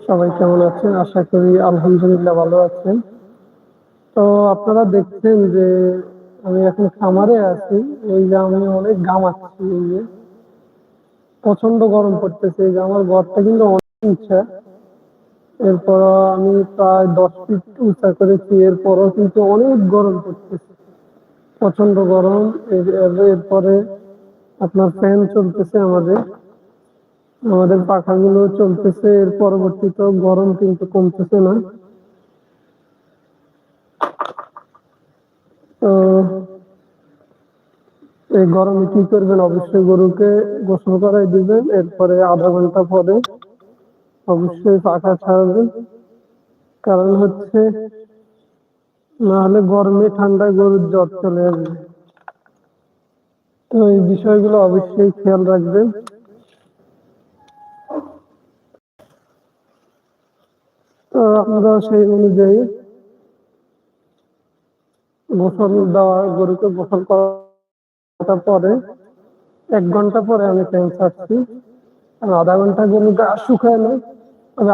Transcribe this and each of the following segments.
সবাই কেমন আছেন? আশা করি আলহামদুলিল্লাহ ভালো আছেন। তো আপনারা দেখছেন যে আমি এখন খামারে আছি। এই যে আমি অনেক ঘামাচ্ছি এই যে। প্রচণ্ড গরম পড়তেছে। এই যে আমার ঘরটা কিন্তু অনেক উঁচা। এরপর আমি প্রায় দশ ফিট উঁচা করেছি। এরপরও কিন্তু অনেক গরম পড়তেছে। প্রচণ্ড গরম, এর- এর- এরপরে আপনার ফ্যান চলতেছে আমাদের। আমাদের পাখাগুলো চলতেছে, এর পরবর্তীতে গরম কিন্তু কমতেছে না। এই গরমে কি করবেন? অবশ্যই গরুকে গোসল করাই দিবেন, এরপরে আধা ঘণ্টা পরে অবশ্যই পাখা ছাড়বেন। কারণ হচ্ছে নাহলে গরমে ঠান্ডায় গরুর জ্বর চলে আসবে। তো এই বিষয়গুলো অবশ্যই খেয়াল রাখবেন। তো আমরা সেই অনুযায়ী গোসল দেওয়া, গরুকে গোসল করার পরে এক ঘণ্টা পরে আমি ফ্যান ছাড়ছি। আর আধা ঘণ্টা গরু গা শুকায় না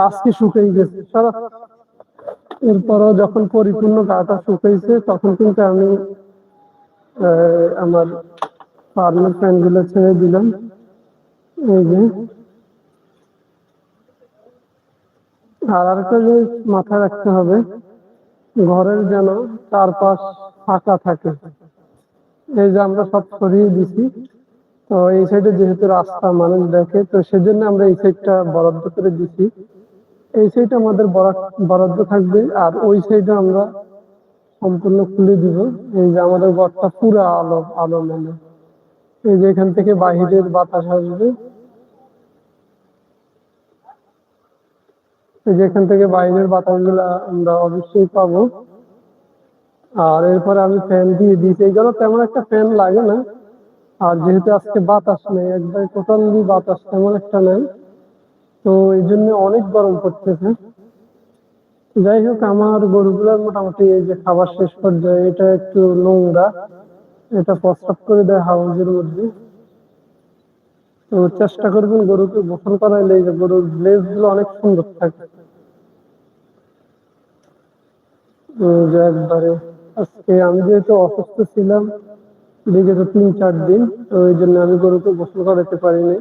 আজকে শুকিয়ে গেছে। সারা এরপরও যখন পরিপূর্ণ গাটা শুকাইছে, তখন কিন্তু আমি আমার ফার্মের ফ্যানগুলো ছেড়ে দিলাম। এই যে, আর আরেকটা জিনিস মাথায় রাখতে হবে, ঘরের যেন চারপাশ ফাঁকা থাকে। এই যে আমরা সব সরিয়ে দিছি, তো এই সাইডে যেহেতু রাস্তা মানুষ দেখে, তো সেজন্য আমরা এই সাইডটা বরাদ্দ করে দিছি। এই সাইড আমাদের বরাদ- বরাদ্দ থাকবে আর ওই সাইডে আমরা সম্পূর্ণ খুলে দিব। এই যে আমাদের ঘরটা পুরো আলো আলো মানে। এই যে এখান থেকে বাহিরের বাতাস আসবে। এই যে এখান থেকে বাইরের বাতাসগুলো আমরা অবশ্যই পাবো। আর এরপরে আমি ফ্যান দিয়ে দিয়েছি। এই জন্য তেমন একটা ফ্যান লাগে না। আর যেহেতু আজকে বাতাস নেই, একবার টোটালি বাতাস তেমন একটা নেই। তো এই জন্য অনেক গরম পড়তেছে। যাই হোক, আমার গরুগুলোর মোটামুটি এই যে খাবার শেষ পর্যায়ে, এটা একটু নোংরা। এটা প্রস্রাব করে দেয় হাউজের মধ্যে। তো চেষ্টা করবেন গরুকে গোসল করাইলে এই যে গরুর লেজগুলো অনেক সুন্দর থাকে। একবারে আজকে আমি যেহেতু অসুস্থ ছিলাম, বিগত তিন চার দিন, তো এই জন্য আমি গরুকে গোসল করাতে পারিনি।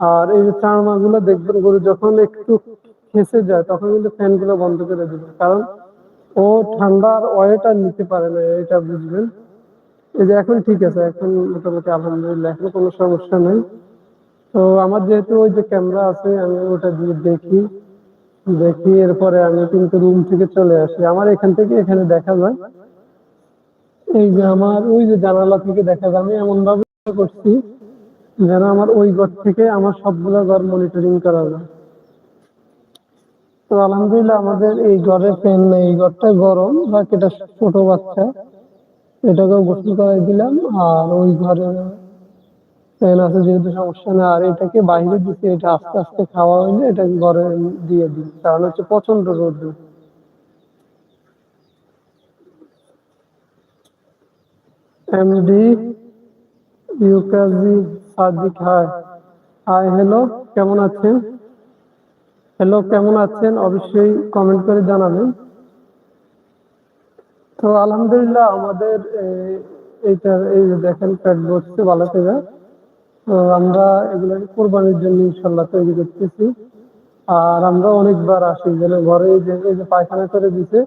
আর এই যে চারমা গুলো দেখবেন গরু যখন একটু খেসে যায়, তখন কিন্তু ফ্যানগুলো বন্ধ করে দিবে। কারণ ও ঠান্ডার ওয়েটা নিতে পারে না, এটা বুঝবেন। এই যে এখন ঠিক আছে, এখন মোটামুটি আলহামদুলিল্লাহ, এখন কোনো সমস্যা নেই। তো আমার যেহেতু ওই যে ক্যামেরা আছে, আমি ওটা দিয়ে দেখি। দেখি, এরপরে আমি কিন্তু রুম থেকে চলে আসি। আমার এখান থেকে এখানে দেখা যায়। এই যে আমার ওই যে জানালা থেকে দেখা যায়, আমি এমন ভাবে করছি যেন আমার ওই ঘর থেকে আমার সবগুলো ঘর মনিটরিং করা যায়। তো আলহামদুলিল্লাহ আমাদের এই ঘরে ফ্যান নেই, এই ঘরটা গরম বাকিটা ছোট বাচ্চা। এটাকেও গোসল করাই দিলাম, আর ওই ঘরে ফ্যান আছে যেহেতু সমস্যা নেই, আর এটাকে বাইরে দিতে এটা আস্তে আস্তে খাওয়া হইলে এটাকে ঘরে দিয়ে দিই, কারণ হচ্ছে প্রচণ্ড রোদ্র এমডি ইউকাজি সাদিক হাই হাই হ্যালো কেমন আছেন? হ্যালো কেমন আছেন? অবশ্যই কমেন্ট করে জানাবেন। তো আলহামদুলিল্লাহ, আমাদের এই- এইটা, এই দেখেন প্যাট বসছে ভালো থেকে তো আমরা এগুলোকে কোরবানির জন্য ইনশাল্লাহ তৈরি করতেছি। আর আমরা অনেকবার আসি, যেন ঘরে যে যে পায়খানা করে দিছে,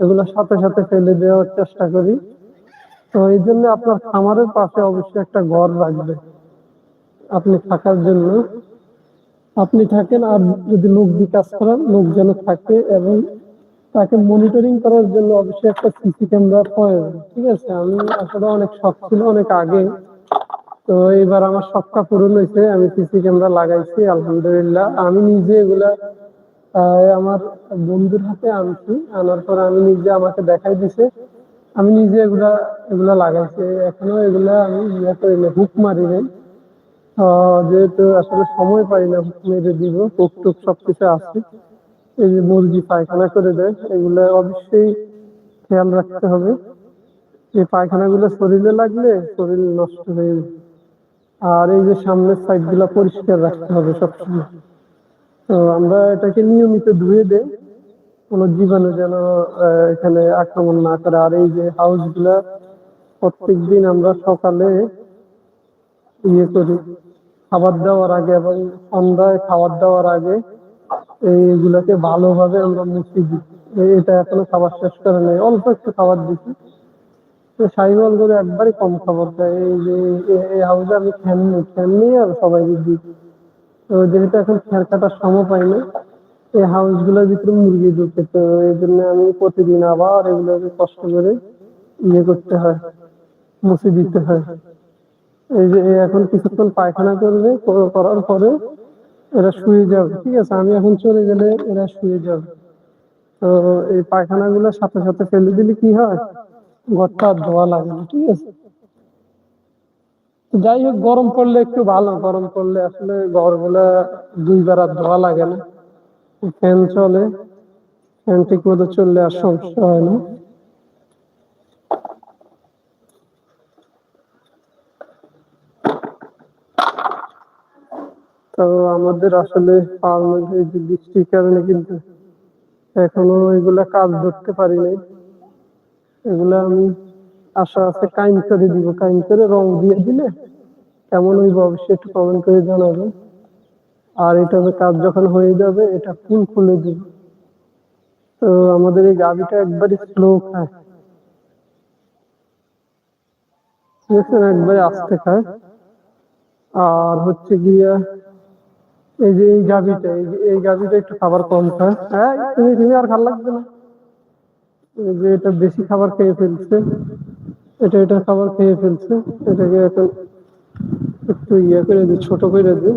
এগুলো সাথে সাথে ফেলে দেওয়ার চেষ্টা করি। তো এই জন্য আপনার খামারের পাশে অবশ্যই একটা ঘর রাখবে। আপনি থাকার জন্য। আপনি থাকেন আর যদি লোক বিকাশ করান, লোক যেন থাকে এবং তাকে মনিটরিং করার জন্য অবশ্যই একটা সিসি ক্যামেরা প্রয়োজন ঠিক আছে? আমি আসলে অনেক শখ ছিল, অনেক আগে। তো এবার আমার শখটা পূরণ হয়েছে। আমি সিসি ক্যামেরা লাগাইছি, আলহামদুলিল্লাহ। আমি নিজে এগুলা আমার বন্ধুর হাতে আনছি। আনার পর আমি নিজে আমাকে দেখাই দিছে। আমি নিজে এগুলা এগুলা লাগাইছি। এখনও এগুলা আমি ইয়ে করি হুক মারি নাই। যেহেতু আসলে সময় পাই না মেরে দিব হুক টুক সবকিছু আছে। এই যে মুরগি, পায়খানা করে দেয়, এগুলো অবশ্যই খেয়াল রাখতে হবে। এই পায়খানাগুলো শরীরে লাগলে শরীর নষ্ট হয়ে যাবে আর এই যে সামনের সাইডগুলা পরিষ্কার রাখতে হবে সবসময়। তো আমরা এটাকে নিয়মিত ধুয়ে দেই, কোনো জীবাণু যেন এখানে আক্রমণ না করে। আর এই যে হাউসগুলা প্রত্যেকদিন আমরা সকালে ইয়ে করি খাবার দেওয়ার আগে এবং সন্ধ্যায় খাবার দেওয়ার আগে এইগুলাকে ভালোভাবে আমরা মুছে দিই। এটা এখনও খাবার শেষ করে নেই, অল্প একটু খাবার দিচ্ছি তো সাইবল করে একবারই কম খাবার দেয়, এই যে এই হাউসে আমি ফ্যান নিয়ে আর সবাইকে দিই। তো যেহেতু এখন খেয়ার কাটার সময় পাই না এই হাউসগুলোর ভিতরে মুরগি ঢুকে তো এই জন্য আমি প্রতিদিন আবার এগুলোকে কষ্ট করে ইয়ে করতে হয়, মুছে দিতে হয়। এই যে এখন কিছুক্ষণ পায়খানা করবে করার পরে এরা শুয়ে যাবে, ঠিক আছে? আমি এখন চলে গেলে এরা শুয়ে যাবে। তো এই পায়খানা গুলো সাথে সাথে ফেলে দিলে কি হয়? ঘরটা ধোয়া লাগে ঠিক আছে? যাই হোক, গরম পড়লে একটু ভালো। গরম পড়লে আসলে ঘর ঘরগুলা দুইবার আর ধোয়া লাগে না। ফ্যান চলে, ফ্যান ঠিক মতো চললে আর সমস্যা হয় না। তো আমাদের আসলে যে বৃষ্টির কারণে কিন্তু এখনও এগুলা কাজ ধরতে পারি নাই। এগুলা আমি আশা আছে কাইম করে দিব, কাইম করে রং দিয়ে দিলে কেমন হইব অবশ্যই একটু কমেন্ট করে জানাবেন। আর এটা কাজ যখন হয়ে যাবে, এটা ফুল খুলে দিব? তো আমাদের এই গাড়িটা একবারই স্লো খায়। একবারে আস্তে খায়। আর হচ্ছে গিয়া এই যে এই গাভিটা এই গাভিটা একটু খাবার কম খায়। হ্যাঁ তুমি তুমি আর ভালো লাগবে না। এই যে এটা বেশি খাবার খেয়ে ফেলছে। এটা এটা খাবার খেয়ে ফেলছে। এটাকে এখন একটু ইয়ে করে দিই, ছোট করে দিই।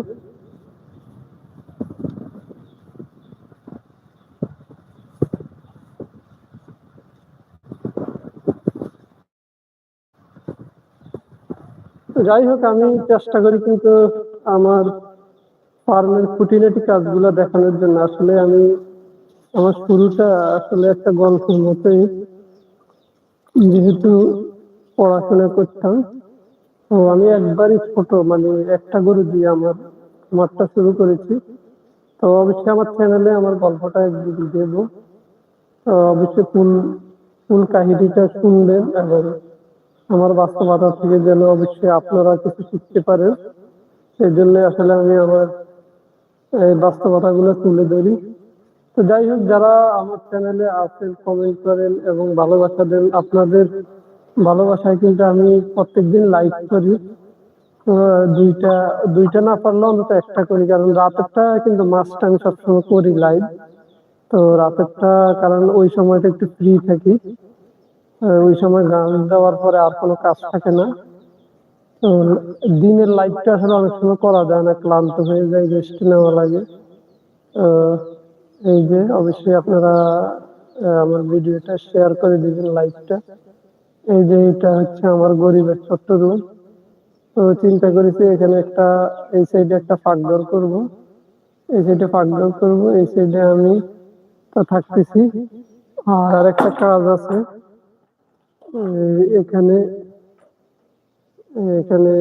যাই হোক, আমি চেষ্টা করি কিন্তু আমার ফার্মের খুঁটিনাটি কাজগুলো দেখানোর জন্য আসলে আমি আমার শুরুটা আসলে একটা গল্পের মতোই। যেহেতু পড়াশোনা করতাম, তো আমি একবারই ছোট মানে একটা গরু দিয়ে আমার মাঠটা শুরু করেছি। তো অবশ্যই আমার চ্যানেলে আমার গল্পটা একদিন দেব। তো অবশ্যই ফুল ফুল কাহিনীটা শুনবেন এবং আমার বাস্তবতা থেকে যেন অবশ্যই আপনারা কিছু শিখতে পারেন। সেই জন্য আসলে আমি আমার এই বাস্তবতাগুলো তুলে ধরি। তো যাই হোক, যারা আমার চ্যানেলে আছেন কমেন্ট করেন এবং ভালোবাসা দেন, আপনাদের ভালোবাসায় কিন্তু আমি প্রত্যেকদিন লাইক করি। দুইটা দুইটা না পারলেও অন্তত একটা করি, কারণ রাতেরটা কিন্তু মাস্ট আমি সবসময় করি লাইভ তো রাতেরটা, কারণ ওই সময়টা একটু ফ্রি থাকি। ওই সময় গান দেওয়ার পরে আর কোনো কাজ থাকে না। দিনের লাইভটা আসলে অনেক সময় করা যায় না, ক্লান্ত হয়ে যায় রেস্ট নেওয়া লাগে। এই যে অবশ্যই আপনারা আমার ভিডিওটা শেয়ার করে দিবেন লাইভটা এই যে এটা হচ্ছে আমার গরিবের ছোট্ট রুম তো চিন্তা করেছি এখানে একটা, এই সাইডে একটা ফাঁকঘর করব। এই সাইডে ফাঁকঘর করব, এই সাইডে আমি তো থাকতেছি। আর আরেকটা কাজ আছে। এখানে এখানে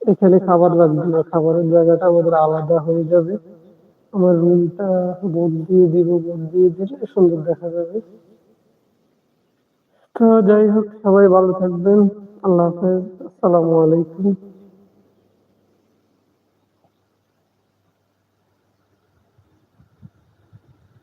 এখানে খাবার রাখব না। খাবারের জায়গাটা আমাদের আলাদা হয়ে যাবে। আমার রুমটা বোর্ড দিয়ে দিব বোর্ড দিয়ে দিলে সুন্দর দেখা যাবে। তো যাই হোক, সবাই ভালো থাকবেন। আল্লাহ হাফেজ। আসসালামু আলাইকুম।